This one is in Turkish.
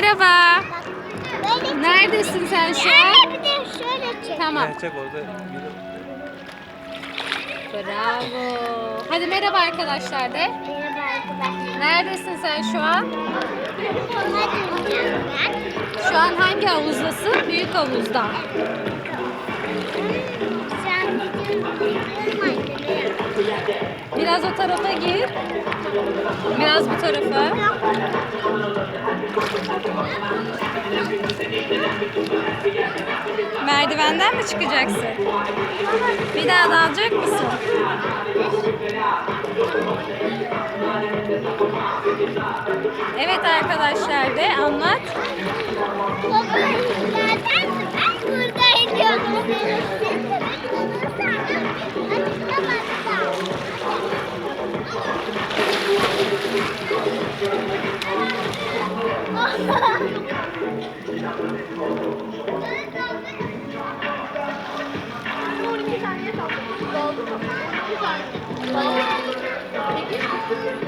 Merhaba. Neredesin sen şu an? Anne bir de şöyle çek. Tamam. Gerçek orada. Bravo. Hadi merhaba arkadaşlar de. Merhaba arkadaşlar. Neredesin sen şu an? Ben. Şu an hangi havuzdasın? Büyük havuzda. Sen. Biraz o tarafa gir. Biraz bu tarafa. Merdivenden mi çıkacaksın? Bir daha dalacak mısın? Evet arkadaşlar de anlat. Doldu mu? Güzel. Doldu. Peki.